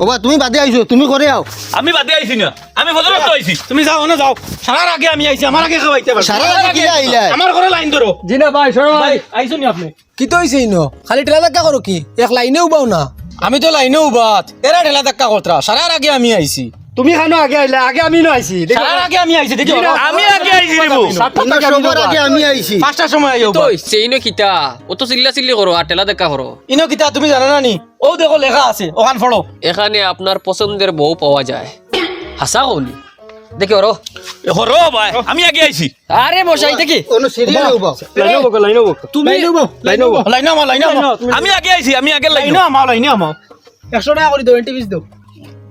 ওবা তুমি বাদে আইছো তুমি করে আও আমি বাদে আইছি না। আমি ফজলত তো আইছি তুমি যাও না যাও। সারার আগে আমি আইছি আমার আগে খাওয়াইতে পারো সারার আগে কি আইলা আমার ঘরে লাইন ধরো জি না ভাই শোনো ভাই। আইছো নি আপনি? কি তো হইছে ইনো? খালি টেলা ধাক্কা করো কি? এক লাইনে উবাও না। আমি তো লাইনে উবাত এরা ঠেলা ধাক্কা করতরা সারার আগে আমি আইছি তুমি খানো আগে আইলা আগে আমি নো আইছি সারার আগে আমি আইছি দেখি আমি আগে আইছি রে বউ। তুমি সবার আগে আমি আইছি পাঁচটার সময় আইও তো সেইনো খিতা অত চিল্লা চিল্লি করো আর টেলা দেখা করো ইনো কিতা তুমি জানা না নি? ও দেখো লেখা আছে ওখান ফড়ো এখানে আপনার পছন্দের বউ পাওয়া যায়। হাসা কলি দেখি ওরো হর ভাই আমি আগে আইছি আরে বসাই দেখি কোন সিরিয়াল উবাও লাইনো বক লাইনো বক তুমি লাইনো লাইনো লাইনে আমার লাইনে আমি আগে আইছি আমি আগে লাইন লাইনে আমার লাইনে আমার একশো টাকা করে দাও এন্টি ফিস দাও।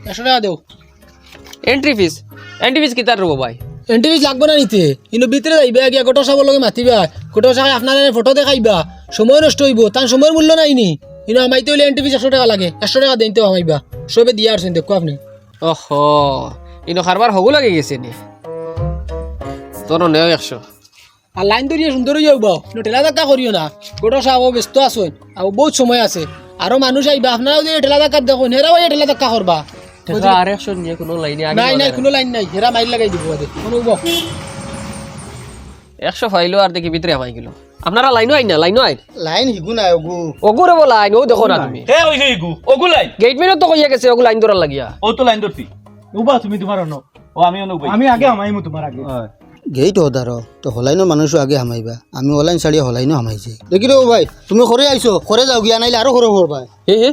একশো টাকা দাও। এন্ট্রি ফিস এন্ট্রি ফিস কিতার রবো ভাই? এন্টি ফিস লাগবে না নিতে। কিন্তু ভিতরে যাইবা গিয়া গোটা সাবর লগে মাতিবা। গোটা সাহে আপনার ফটো দেখাইবা। সময় নষ্ট হইব তার সময়ের মূল্য নাই নি। কিন্তু আমাইতে হইলে এন্টি ফিস একশো টাকা লাগে একশো টাকা দিতে আমাইবা সবে দিয়ে আসছেন দেখো আপনি। ওহ ইনো খারবার হগু লাগে গেছে নি? তোর নেও একশো। আর লাইন ধরিয়ে সুন্দর হয়ে কিন্তু ঠেলা ধাক্কা করিও না। গোটা সাহেব ব্যস্ত আছেন। আর বহুত সময় আছে। আরও মানুষ আইবা আপনারাও যদি ঠেলা ধাক্কা দেখুন হেরাও ঠেলা ধাক্কা করবা। আর একশো নিয়ে কোনো লাইনে নাই নাই কোনো লাইন নাই হেরা মাইল লাগাই দিব কোনো একশো ফাইলো আর দেখি ভিতরে আমাই গেল। আপনারা লাইনও আইন না লাইনও আইন। লাইন হিগু নাই ওগু ওগুরে বলা লাইন ও দেখো না তুমি হে হইছে ইগু ওগু লাইন। গেটম্যানও তো কইয়া গেছে ওগু লাইন ধরার লাগিয়া। ও তো লাইন ধরছি উবা তুমি তোমার অন্য ও আমি অনু ভাই আমি আগে আমাইমু তোমার আগে। গেইট ওদার তো হলাইনো মানুষ আগে হামাইবা। আমি অনলাইন ছাড়িয়ে হলাইনো হামাইছে। দেখি রে ভাই তুমি করে আইছো করে যাও গিয়া নাইলে আরও করে করবা হে হে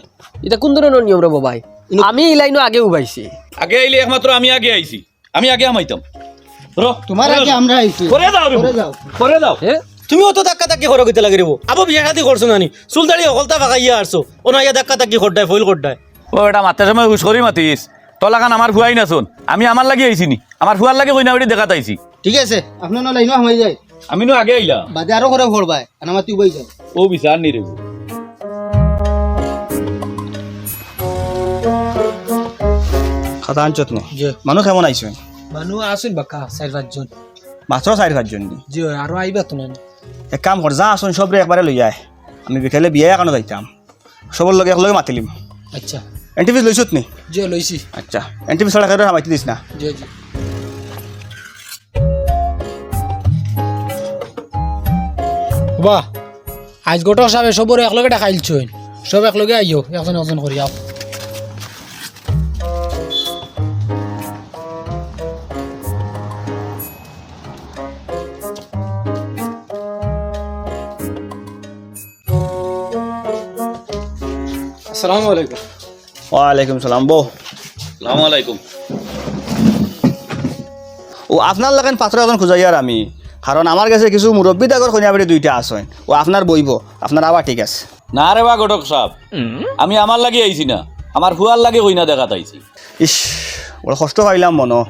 এটা কোন ধরনের নিয়ম রে ভাই? আমি এই লাইনও আগে উবাইছি আগে আইলে একমাত্র আমি আগে আইছি। আমি আগে আমাইতাম। র তোমার আগে আমরা আইছি। করে রে করে। যাও। করে হে তুমি অত ধাক্কা ধাক্কি করো কিতা লাগে রেবো আবো বিয়া শাদি করছ নানি। চুলদাড়ি অকলতা ফাঁকাইয়া আসছো ওনা ইয়া ধাক্কা ধাক্কি করডায় ফইল করডায় ও এটা মাত্রা সময় হুশ করি মাতিস। তলাখান আমার ফুয়াই না শোন আমি আমার লাগে আইছি নি আমার ফুয়ার লাগে কইনা বেটি দেখা তাইছি ঠিক আছে আপনার না লাইনো হামাই যায়। আমি নো আগে আইলা বাদে আরও করে করবা আর আমার তুই বই যাও ও বিচার নি রে বউ। খাতা আনছত নে মানুহ কেমন আইছো মানুষ আসুন বাকা চার পাঁচজন মাত্র চাৰি পাঁচজন জি আইবা তো এক কাম কৰ যা আসোন সবরে একবারে লৈ আয় আমি বিকালে বিয়া এখনও যাইতাম সবৰ লগে একলগে মাতিলিম আচ্ছা। এণ্টিভিজ লৈছত নি? জি লইছি আচ্ছা। চলাই খাই মাতি দিছ না? জি জি। বাহ আজ গোটা সাবে সবরে একলগে দেখাইলছই সব একলগে আইও একজন একজন করি আসসালামু আলাইকুম। ওয়ালাইকুম সালাম আলাইকুম। ও আপনার লাগেন পাত্র এখন খুঁজাই আর আমি। কারণ আমার কাছে কিছু মুরব্বী দাগর কইনাবাড়ি দুইটা আসেন ও আপনার বইব আপনার আবার ঠিক আছে। না রে বা ঘটক সাহেব আমি আমার লাগে আইছি না। আমার ফুয়ার লাগে কইনা দেখা তাইছি ইস বড় কষ্ট পাইলাম মনো।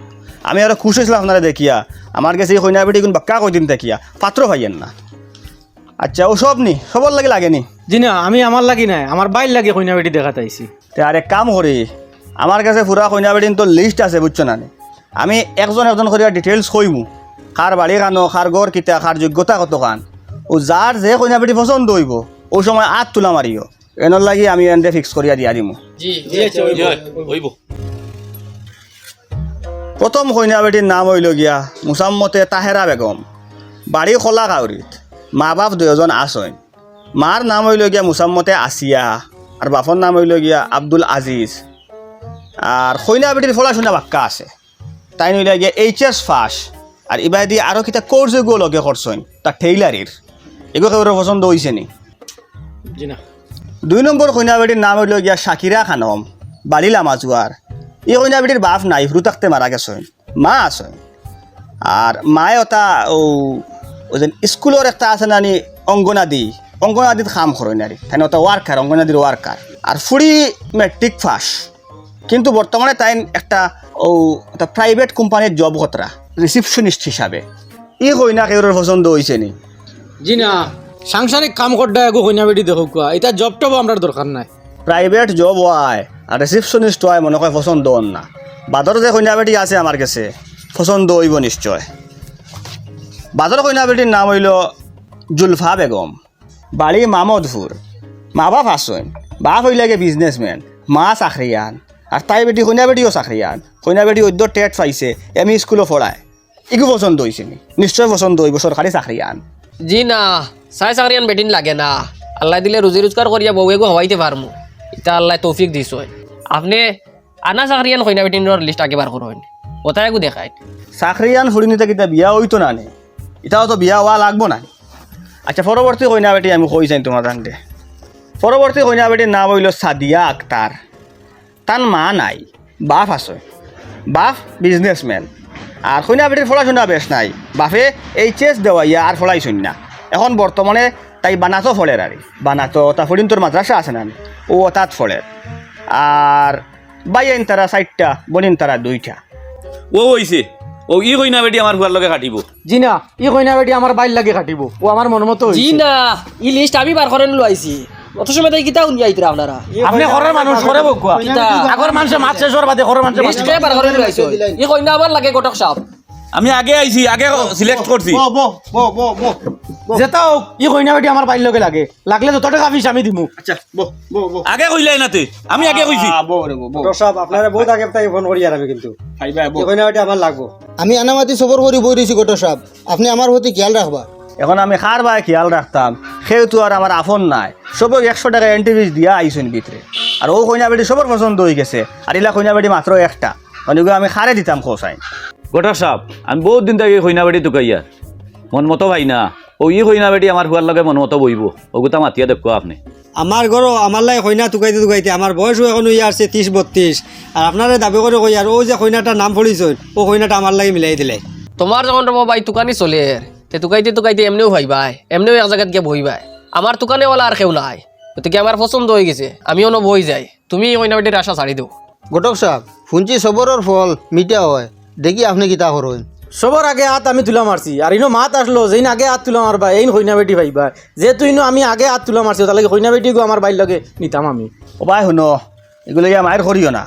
আমি আরও খুশ হয়েছিলাম আপনারা দেখিয়া। আমার কাছে এই কইনাবাড়ি কোন বাক্কা কই দিন দেখিয়া পাত্র পাইয়েন না। আচ্ছা ও সব নি? সবর লাগে লাগে নি? জি না আমি আমার লাগি নাই আমার বাইর লাগে কইনা বেটি দেখা তাইছি তে আর কাম করি আমার কাছে পুরা কইনা বেটিন তো লিস্ট আছে বুঝছ না নি? আমি একজন একজন করে ডিটেলস কইমু কার বাড়ি কানো কার গড় কিতা কার যোগ্যতা কত খান ও যার যে কইনা বেটি পছন্দ হইব ওই সময় আট তুলা মারিও এনর লাগি আমি এনতে ফিক্স করিয়া দিয়া দিমু। জি প্রথম কইনা বেটির নাম হইল গিয়া মুসাম্মতে তাহেরা বেগম বাড়ি খোলা কাউরিত মা বাপ দুজন আসইন মার নাম হইল গিয়া মুসাম্মতে আসিয়া আর বাপর নাম হইল গিয়া আব্দুল আজিজ। আর কইনা বেটির পড়াশোনা বাক্কা আছে। তাই নইলে গিয়া এইচ এস ফাস আর ইবাই দিয়ে আরও কিতা কোর্স লগে করছইন তার টেইলারির এগুলো কেউ পছন্দ হয়েছে নি? দুই নম্বর কইনা বেটির নাম হইল গিয়া শাকিরা খানম বালিলা মাজুয়ার এই কইনা বেটির বাপ নাই হুরু থাকতে মারা গেছেন মা আছে আর মায়ে ওটা ও ও যেন স্কুলের একটা আছে নানি অঙ্গনাদি। অঙ্গনাদিত কাম করেন আর তাই ওটা ওয়ার্কার অঙ্গনাদির ওয়ার্কার আর ফুড়ি মেট্রিক ফাস কিন্তু বর্তমানে তাই একটা ও একটা প্রাইভেট কোম্পানির জব কতরা রিসিপশনিস্ট হিসাবে ই কইনা কেউর পছন্দ হয়েছে নি? জি না সাংসারিক কাম গো কইনা বেটি দেখো কুয়া এটা জব টব আমরা দরকার নাই। প্রাইভেট জব হয় আর রিসিপশনিস্ট হয় মনে হয় পছন্দ হন না। বাদর যে কইনা বেটি আছে আমার কাছে পছন্দ হইব নিশ্চয়। বাদর কইনা বেটির নাম হইল জুলফা বেগম। বাড়ি মামদপুর। মা বাপ আসেন বাপ হইলাগে বিজনেসম্যান মা চাকরিয়ান আর তাই বেটি কইনা বেটিও চাকরি আন কইনা বেটি অদ্য টেট পাইছে এম ই স্কুলও পড়ায় ইগু পছন্দ হয়েছে নিশ্চয় পছন্দ হইব সরকারি চাকরি আন জি না চাই চাকরিয়ান বেটিন লাগে না। আল্লাহ দিলে রুজি রোজগার করিয়া বউয়েগো হওয়াইতে পারমু এটা আল্লাহ তৌফিক দিছ আপনি আনা চাকরিয়ান কইনা বেটিনের লিস্ট আগে বার করুন ওটাই একো দেখায় চাকরি আন নিতে কিতা বিয়া হইতো না নে এটাও তো বিয়া হওয়া লাগবো না আচ্ছা পরবর্তী কইনা বেটি আমি কই যাই তোমার তান্তে পরবর্তী কইনা বেটির নাম হইল সাদিয়া আক্তার তার মা নাই, বাপ আছে। বাপ বিজনেসম্যান আর কইনা বেটির পড়াশোনা বেশ নাই। বাপে এইচ এস দেওয়াইয়া আর পড়াইছুন না এখন বর্তমানে তাই বানাতো ফলের আর বানাতো তা ফরিন তোর মাদ্রাসা আছে না ও, তাত ফলের আর বাইন তারা চারটা বনিন তারা দুইটা। ও হইছে ও ই কইনা বেটি আমার হুয়ার লগে কাটিব। জি না ই কইনা বেটি আমার বাইর লাগে কাটিব। ও আমার মন মতো জি না ই লিস্ট আমি বার করেন লইছি অত সময় তাই কিতা উনি আইতরা আপনারা? আপনি ঘরের মানুষ করে বকুয়া কিতা? আগর মানুষে মাছ শেষর বাদে ঘরের মানুষে লিস্ট কে বার করেন লইছো ই কইনা আমার লাগে কটক সাপ। আমি আগে আইছি আগে সিলেক্ট করছি। যেটা হোক ই কইনা বেটি আমার বাইর লগে লাগে। লাগলে যত টাকা আমি দিমু। আচ্ছা বো বো বো আগে কইলাই নাতে আমি আগে কইছি। বো রে বো বো সব আপনারা বহুত আগে তাই ফোন করি আর আমি কিন্তু। খাইবা বো এখন ওইটা আমার লাগবো। আমি আনামাতি সবর করে বই গোটো সাহেব আপনি আমার প্রতি খেয়াল রাখবা এখন আমি খার বাই খেয়াল রাখতাম সেহেতু আর আমার আফন নাই। সবক একশো টাকা এন্টিভিজ দিয়া আইসুন ভিতরে আর ও কইনা বেটি সবর পছন্দ হয়ে গেছে আর ইলা কইনা বেটি মাত্র একটা। অনেক আমি খারে দিতাম খোসাই গোটা সাপ আমি বহুত দিন থেকে কইনা বেটি টুকাইয়া। মন মতো ভাই না। ও ই কইনা বেটি আমার হুয়ার লগে মন মতো বইব ওগুতা মাতিয়া দেখো আপনি। আমার ঘরও আমার লাই কইনা টুকাইতে টুকাইতে আমার বয়সও এখন ইয়ে আসছে ত্রিশ বত্রিশ আর আপনারা দাবি করে কই আর ও যে কইনাটার নাম পড়িছেন ও কইনাটা আমার লাগে মিলাই দিলে। তোমার যখন রব ভাই তুকানি চলে তে তুকাইতে তুকাইতে এমনিও ভাইবাই এমনিও এক জায়গাত গিয়ে বইবাই আমার তুকানে ওলা আর কেউ নাই গতিকে আমার পছন্দ হয়ে গেছে আমিও ন বই যাই। তুমি কইনা বেটির আশা ছাড়ি দিও গোটক সাহেব শুনছি সবরের ফল মিঠা হয়। দেখি আপনি কিতা করেন সবার আগে হাত আমি তুলা মারছি। আর ইনো মাত আসলো যেইন আগে হাত তুলা মারবা এই কইনা বেটি ভাইবা। যেহেতু ইনো আমি আগে হাত তুলা মারছি তার লাগে কইনা বেটি গো আমার বাইর লগে নিতাম আমি। ও ভাই শুনো এগুলো ইয়া মায়ের করিও না।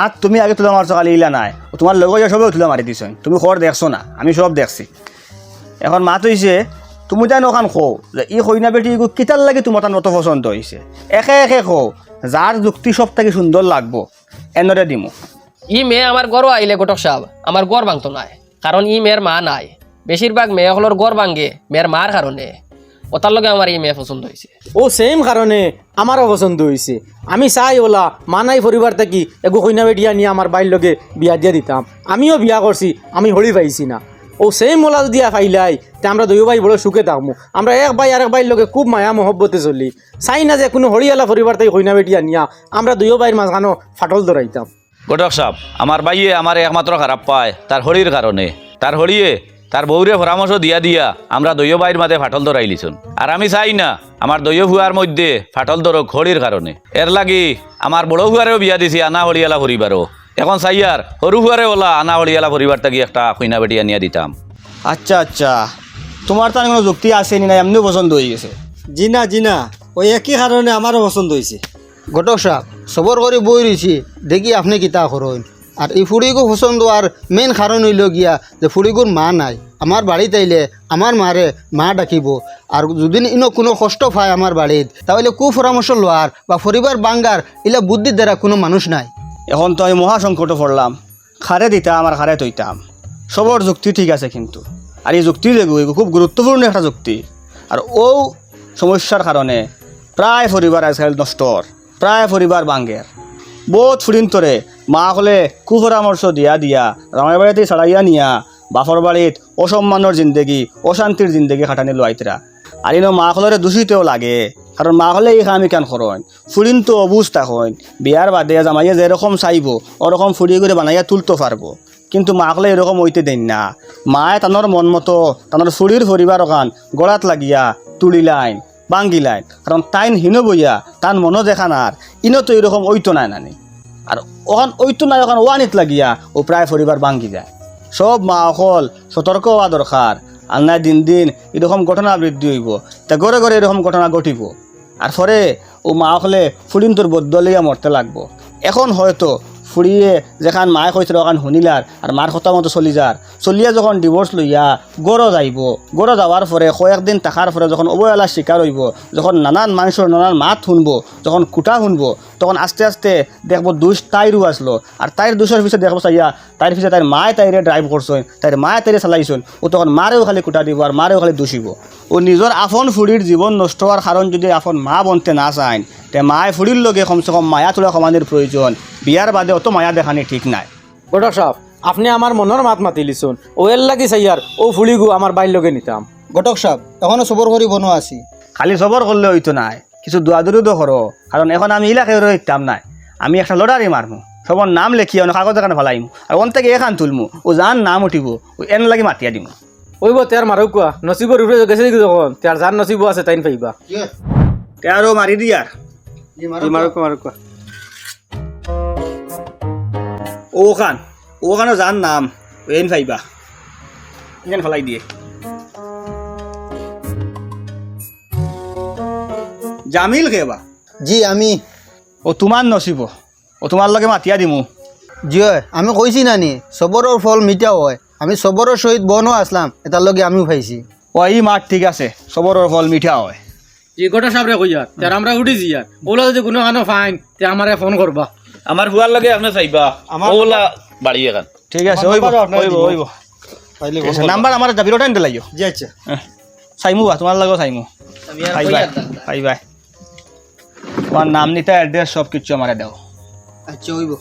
আর তুমি আগে তুলা মারছো কালি ইলা নাই। ও তোমার লগে ইয়া সবেও তুলা মারি দিছ তুমি খবর দেখছ না আমি সব দেখছি। এখন মাত হইছে তুমি তাই নখান খো যে ই কইনা বেটি ইগো কিতার লাগে তোমার তার মতো পছন্দ হয়েছে একে একে খো যার যুক্তি সব থেকে সুন্দর লাগবো এনেরে দিমু। ই মেয়ে আমার গড় আইলে গোটক সাহেব আমার গড় ভাঙতো নাই। কারণ ই মেয়ের মা নাই। বেশিরভাগ মেয়েসকলের গড় ভাঙে মেয়ের মার কারণে। ওটার লগে আমার এই মেয়ে পছন্দ হয়েছে ও সেম কারণে আমারও পছন্দ হয়েছে আমি চাই ওলা মানাই পরিবার থাকি এগো কইনা বেটিয়া নিয়ে আমার বাইর লগে বিয়া দিয়া দিতাম। আমিও বিয়া করছি আমি হরি পাইছি না। ও সেম ওলা যদি ফাইলাই তে আমরা দুই ভাই বড় সুখে থাকব আমরা এক ভাই আর এক ভাইয়ের লগে খুব মায়া মহব্বতে চলি। চাই না যে কোনো হরিয়ালা পরিবার থেকে কইনা বেটিয়া নিয়া আমরা দুই ভাইয়ের মাঝখানো ফাটল ধরাইতাম গোটক সাপ আমার বাইয়ে আমার একমাত্র খারাপ পায়, তার হরির কারণে। তার হরিয়ে, তার বউরে পরামর্শ দিয়া দিয়া আমরা দৈয় বাইর মাঝে ফাটল ধরাইলিছুন আর আমি চাই না, আমার দৈয় ভুয়ার মধ্যে ফাটল ধরক হরির কারণে। এর লাগি আমার বড় ভুয়ারেও বিয়া দিছি আনা হরিয়ালা পরিবারও। এখন চাইয়ার সরু ভুয়ারে ওলা আনা হরিয়ালা পরিবার থাকি একটা কইনা বেটি আনিয়া দিতাম। আচ্ছা আচ্ছা। তোমার তার কোনো যুক্তি আছে নি না এমনিও পছন্দ হয়ে গেছে। জি না জি না ওই একই কারণে আমারও পছন্দ হয়েছে গোটক সাহেব সবর করে বই রয়েছি দেখি আপনি কিতা করেন আর এই ফুড়িগো পছন্দ আর মেন কারণ হইল গিয়া যে ফুড়িগুর মা নাই। আমার বাড়িত আইলে আমার মারে মা ডাকিব। আর যদি ইনো কোনো কষ্ট পায় আমার বাড়িত তাহলে কু পরামর্শ লোয়ার বা পরিবার বাঙ্গার ইলা বুদ্ধির দ্বারা কোনো মানুষ নাই। এখন তো আমি মহাসংকটে পড়লাম। খারে দিতাম আর খারে তৈতাম সবর যুক্তি ঠিক আছে কিন্তু। আর এই যুক্তি দেখো খুব গুরুত্বপূর্ণ একটা যুক্তি। আর ও সমস্যার কারণে প্রায় পরিবার আজকাল নষ্টর প্রায় পরিবার বাঙ্গের। বহুত ফুরিন্তরে মা হলে কুপরামর্শ দিয়া দিয়া, রামার বাড়িতে ছাড়াইয়া নিয়া, বাপর বাড়িত অসম্মানের জিন্দেগি, অশান্তির জিন্দেগি খাটানি লোয়াইতরা আর ইনো মা হলরে দূষিতও লাগে, কারণ মা হলে এই কামি কান করেন ফুরিন তো অবস্থা হন বিয়ার বাদে জামাইয়া যেরকম চাইব, ওরকম ফুরি করে বানাইয়া তুলতে পারব। কিন্তু মা হলে এরকম হইতে দেন না। মায়ে তানোর মন মতো, তানোর ফুরির পরিবার ওখান গড়াত লাগিয়া তুলিলাইন। বাঙ্গিলাইন কারণ তাইন হিনো বইয়া তান মনো দেখা না আর ইনো তো এরকম ওইতো নাই নানি। আর ওখান ওইতো নাই ওখান ওয়ানিত লাগিয়া, ও প্রায় পরিবার ভাঙ্গি যায়। সব মা অকল সতর্ক হওয়া দরকার আর নাই দিন দিন এরকম ঘটনা বৃদ্ধি হইব। তা ঘরে ঘরে এরকম ঘটনা ঘটিব। আর পরে ও মা হলে ফুলিন তোর বদলিয়া মরতে লাগবো। এখন হয়তো ফুড়িয়ে যেখান মায়ে কইছিল ওখান শুনিলার আর মার কথা মতো চলি যার চলিয়া যখন ডিভোর্স লইয়া গড় যাইব গড় যাওয়ার পরে কয়েকদিন থাকার পরে যখন অবহেলার শিকার হইব, যখন নানান মানুষের নানান মাত শুনব, যখন কুটা শুনব, তখন আস্তে আস্তে দেখব দুষ তাইরও আসলো আর তাইর দুষের পিছিয়ে দেখব চাইয়া তাইর পিছিয়ে তাইর মায়ে তাইরে ড্রাইভ করছেন তাইর মায়ে তাইরে চালাইছেন ও তখন মারেও খালি কুটা দিব আর মারেও খালি দোষিব। ও নিজের আফন ফুড়ির জীবন নষ্ট হওয়ার কারণ যদি আফন মা বনতে না চায় তে মায়ে ফুড়ির লগে কমসে কম মায়া তোলা কমানির প্রয়োজন বিয়ার বাদে অত মায়া দেখানি ঠিক নাই। গটক সাহেব আপনি আমার মনের মাত মাতি লিছুন ও এর লাগি চাইয়ার ও ফুলিগু আমার বাইর লগে নিতাম। ঘটক সাহেব এখনও সবর করি বনো আছি। খালি সবর করলে হইতো নাই কিছু দোয়াদুরি তো করো কারণ এখন আমি ইলাকে রইতাম নাই। আমি একটা লড়ারি মারমু সবর নাম লেখিয়া অনেক কাগজ এখানে ফেলাইমু আর অন থেকে এখান তুলমু ও যার নাম উঠিব ও এন লাগি মাতিয়া দিমু ওইব তেয়ার মারক কোয়া নসিবর উপরে গেছে কি যখন তেয়ার যার নসিব আছে তাইন পাইবা। তে আরও মারি দিয়ার মারক মারক ওখান ওখানে যার নাম ও এন পাইবা। এখানে ফেলাই দিয়ে। জামিল খেবা জি আমি। ও তোমার নসিব ও তোমার লগে মাতিয়া দিমু। জিও আমি কইছি নানি সবরের ফল মিঠাও হয়। আমি সবরের সহিত বনও আসলাম এটার লগে আমিও পাইছি। ও এই মাঠ ঠিক আছে সবরের ফল মিঠা হয়। জি গটক সাহেব রে কইয়ার তেয়ার আমরা উঠি জিয়ার ওলা যদি কোনো খানো ফাইন তে আমারে ফোন করবা। আমার হুয়ার লগে আপনি চাইবা ওলা বাড়ি এখান। ঠিক আছে ওইব ওইব ওইব পাইলে নাম্বার আমার দাবি লাগিও জি আচ্ছা। চাইমু বা তোমার লাগেও চাইমু বাই বাই বাই বাই। তোমার নাম নিতে অ্যাড্রেস সব কিছু আমার দাও। আচ্ছা হইব।